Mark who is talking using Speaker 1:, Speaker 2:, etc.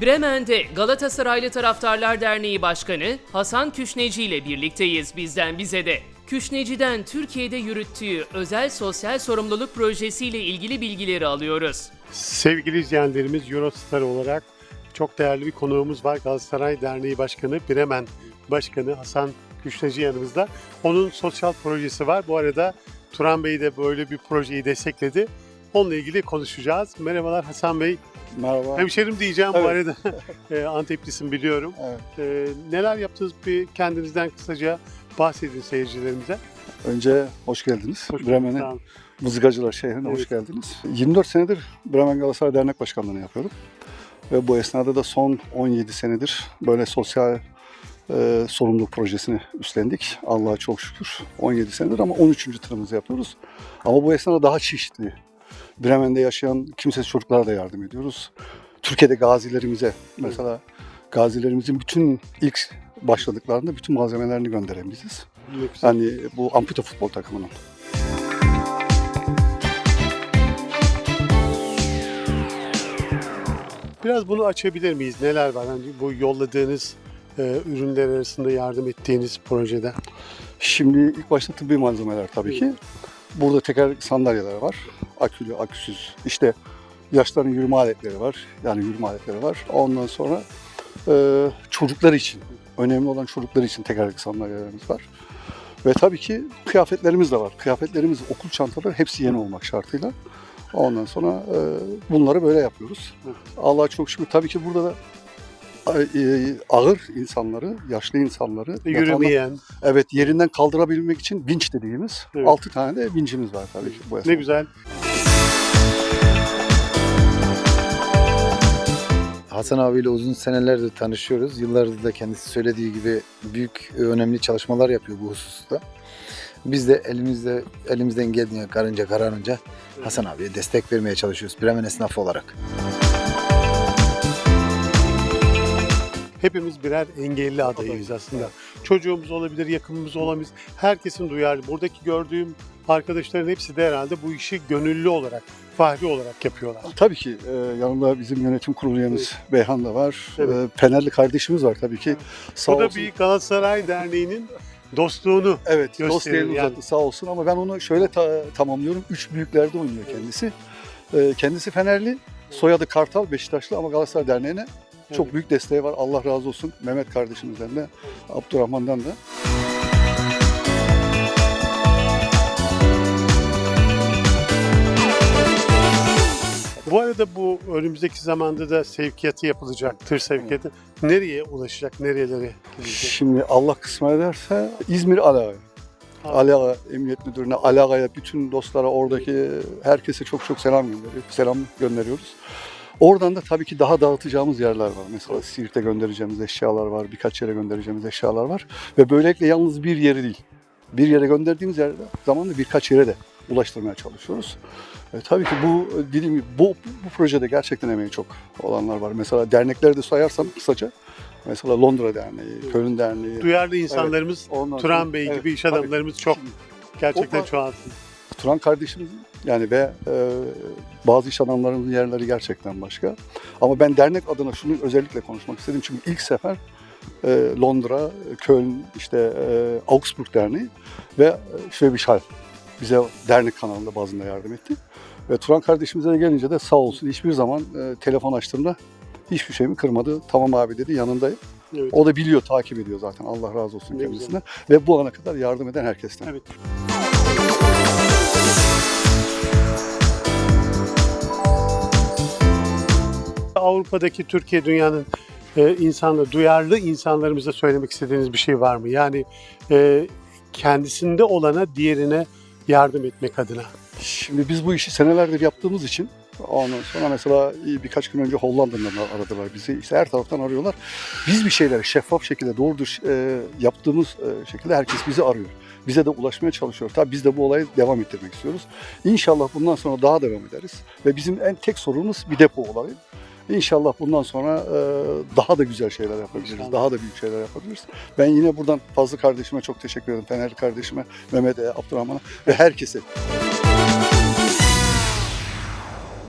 Speaker 1: Bremen'de Galatasaraylı Taraftarlar Derneği Başkanı Hasan Küşneci ile birlikteyiz bizden bize de. Küşneci'den Türkiye'de yürüttüğü özel sosyal sorumluluk projesiyle ilgili bilgileri alıyoruz.
Speaker 2: Sevgili izleyenlerimiz Eurostar olarak çok değerli bir konuğumuz var. Galatasaray Derneği Başkanı, Bremen Başkanı Hasan Küşneci yanımızda. Onun sosyal projesi var. Bu arada Turan Bey de böyle bir projeyi destekledi. Onunla ilgili konuşacağız. Merhabalar Hasan Bey.
Speaker 3: Merhaba.
Speaker 2: Hemşerim diyeceğim bu
Speaker 3: Evet.
Speaker 2: arada. E, Anteplisin biliyorum.
Speaker 3: Evet.
Speaker 2: E, neler yaptınız bir kendinizden kısaca bahsedin seyircilerimize.
Speaker 3: Önce hoş geldiniz.
Speaker 2: Hoş olun.
Speaker 3: Mızıkacılar şehrine
Speaker 2: Evet.
Speaker 3: hoş geldiniz. 24 senedir Bremen Galatasaray Dernek Başkanlığı'nı yapıyorum. Ve bu esnada da son 17 senedir böyle sosyal e, sorumluluk projesini üstlendik. Allah'a çok şükür 17 senedir ama 13. tırımızı yapıyoruz. Ama bu esnada daha çeşitli. Bremen'de yaşayan kimsesiz çocuklara da yardım ediyoruz. Türkiye'de gazilerimize mesela gazilerimizin bütün ilk başladıklarında bütün malzemelerini gönderen biziz. Hani bu ampute futbol takımının.
Speaker 2: Biraz bunu açabilir miyiz? Neler var? Hani bu yolladığınız e, ürünler arasında yardım ettiğiniz projede.
Speaker 3: Şimdi ilk başta tıbbi malzemeler tabii ki. Burada tekerlekli sandalyeler var. Akülü, aküsüz. İşte yaşların yürüme aletleri var. Yani yürüme aletleri var. Ondan sonra e, çocuklar için, önemli olan çocuklar için tekerlekli sandalyelerimiz var. Ve tabii ki kıyafetlerimiz de var. Kıyafetlerimiz, okul çantaları hepsi yeni olmak şartıyla. Ondan sonra e, bunları böyle yapıyoruz. Allah'a çok şükür. Tabii ki burada da e, ağır insanları, yaşlı insanları yatağında-
Speaker 2: Yürümeyen.
Speaker 3: Evet yerinden kaldırabilmek için vinç dediğimiz
Speaker 2: Evet.
Speaker 3: 6 tane de vincimiz var tabii ki bu
Speaker 2: Ne
Speaker 3: esnada.
Speaker 2: güzel.
Speaker 4: Hasan abiyle uzun senelerdir tanışıyoruz. Yıllardır da kendisi söylediği gibi büyük e, önemli çalışmalar yapıyor bu hususta. Biz de elimizde elimizden geldiğince karınca kararınca Hasan abiye destek vermeye çalışıyoruz Bremen esnafı olarak.
Speaker 2: Hepimiz birer engelli adayıyız aslında. Çocuğumuz olabilir, yakınımız olabilir. Herkesin duyarlı. Buradaki gördüğüm arkadaşların hepsi de herhalde bu işi gönüllü olarak, fahri olarak yapıyorlar.
Speaker 3: Tabii ki e, yanımda bizim yönetim kurulu üyemiz Beyhan da var.
Speaker 2: Evet.
Speaker 3: E, Fenerli kardeşimiz var tabii ki. Sağ
Speaker 2: Bu da
Speaker 3: olsun.
Speaker 2: bir Galatasaray Derneği'nin dostluğunu
Speaker 3: Evet, dost elini
Speaker 2: yani.
Speaker 3: sağ olsun ama ben onu şöyle ta- tamamlıyorum. Üç büyüklerde oynuyor kendisi. E, kendisi Fenerli, soyadı Kartal, Beşiktaşlı ama Galatasaray Derneği'ne çok büyük desteği var. Allah razı olsun Mehmet kardeşimizden de, Abdurrahman'dan da.
Speaker 2: Bu arada bu önümüzdeki zamanda da sevkiyatı yapılacak, tır sevkiyatı. Nereye ulaşacak, nerelere gidecek?
Speaker 3: Şimdi Allah kısmet ederse İzmir Alaga. Alaga Emniyet Müdürü'ne, Alaga'ya, bütün dostlara, oradaki herkese çok çok selam gönderiyoruz. Selam gönderiyoruz. Oradan da tabii ki daha dağıtacağımız yerler var. Mesela Siirt'e göndereceğimiz eşyalar var, birkaç yere göndereceğimiz eşyalar var. Ve böylelikle yalnız bir yeri değil. Bir yere gönderdiğimiz yerde zamanla birkaç yere de ulaştırmaya çalışıyoruz. E, tabii ki bu dediğim gibi bu, bu projede gerçekten emeği çok olanlar var. Mesela dernekleri de sayarsam kısaca. Mesela Londra Derneği, Köln Derneği,
Speaker 2: Duyarlı insanlarımız,
Speaker 3: Ondan
Speaker 2: Turan Bey
Speaker 3: Evet,
Speaker 2: gibi iş
Speaker 3: tabii.
Speaker 2: adamlarımız çok gerçekten çoğalsın.
Speaker 3: Turan kardeşimiz yani ve e, bazı iş adamlarının yerleri gerçekten başka. Ama ben dernek adına şunu özellikle konuşmak istedim. Çünkü ilk sefer e, Londra, Köln, işte e, Augsburg Derneği ve e, Schwäbisch Hall bize dernek kanalında bazında yardım etti. Ve Turan kardeşimize de gelince de sağ olsun hiçbir zaman e, telefon açtığımda hiçbir şeyimi kırmadı. Tamam abi dedi yanındayım.
Speaker 2: Evet.
Speaker 3: O da biliyor, takip ediyor zaten. Allah razı olsun
Speaker 2: Ne
Speaker 3: kendisine. Ve bu ana kadar yardım eden herkesten.
Speaker 2: Evet. Avrupa'daki Türkiye dünyanın e, insanla duyarlı insanlarımıza söylemek istediğiniz bir şey var mı? Yani e, kendisinde olana diğerine yardım etmek adına.
Speaker 3: Şimdi biz bu işi senelerdir yaptığımız için ondan sonra mesela birkaç gün önce Hollanda'dan aradılar bizi. İşte her taraftan arıyorlar. Biz bir şeyleri şeffaf şekilde doğru e, yaptığımız e, şekilde herkes bizi arıyor. Bize de ulaşmaya çalışıyor. Tabii biz de bu olayı devam ettirmek istiyoruz. İnşallah bundan sonra daha devam ederiz. Ve bizim en tek sorunumuz bir depo olayı. İnşallah bundan sonra e, daha da güzel şeyler yapabiliriz. Daha da büyük şeyler yapabiliriz. Ben yine buradan Fazlı kardeşime çok teşekkür ederim. Fenerli kardeşime, Mehmet'e, Abdurrahman'a ve herkese.